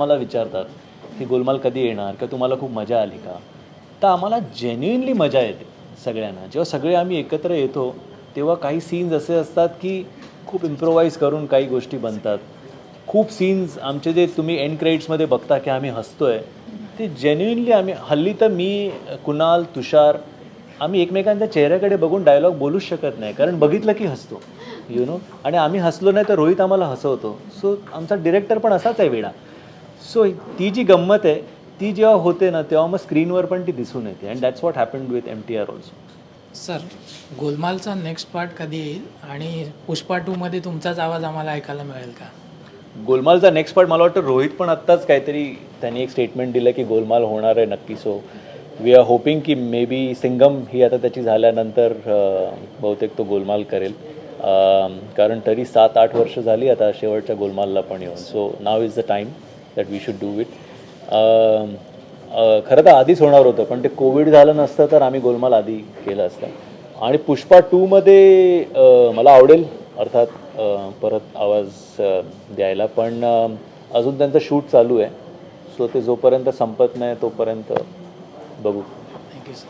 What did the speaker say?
मला विचारतात की गोलमाल कधी येणार किंवा तुम्हाला खूप मजा आली का? तर आम्हाला जेन्युइनली मजा येते सगळ्यांना. जेव्हा सगळे आम्ही एकत्र येतो तेव्हा काही सीन्स असे असतात की खूप इम्प्रोवाईज करून काही गोष्टी बनतात. खूप सीन्स आमचे जे तुम्ही एंड क्रेडिट्समध्ये बघता की आम्ही हसतोय ते जेन्युइनली आम्ही हल्ली तर मी कुणाल तुषार आम्ही एकमेकांच्या चेहऱ्याकडे बघून डायलॉग बोलूच शकत नाही. कारण बघितलं की हसतो यु नो आणि आम्ही हसलो नाही तर रोहित आम्हाला हसवतो. सो आमचा डिरेक्टर पण असाच आहे वेळा सो ती जी गंमत आहे ती जेव्हा होते ना तेव्हा मग स्क्रीनवर पण ती दिसून येते. And that's what happened with M T R also sir गोलमालचा next part कधी येईल? आणि पुष्पा टूमध्ये तुमचाच आवाज आम्हाला ऐकायला मिळेल का? गोलमालचा नेक्स्ट पार्ट मला वाटतं रोहित पण आत्ताच काहीतरी त्यांनी एक स्टेटमेंट दिलं की गोलमाल होणार आहे नक्की. सो वी आर होपिंग की मे बी सिंगम ही आता त्याची झाल्यानंतर बहुतेक तो गोलमाल करेल. कारण तरी सात आठ वर्ष झाली आता शेवटच्या गोलमालला पण येऊन. So now is the time that we should do it खरं तर आधीच होणार होतं पण ते कोविड झालं नसतं तर आम्ही गोलमाल आधी केलं असतं. आणि पुष्पा टूमध्ये मला आवडेल अर्थात परत आवाज द्यायला. पण अजून त्यांचं शूट चालू आहे. सो ते जोपर्यंत संपत नाही तोपर्यंत बघू. Thank you sir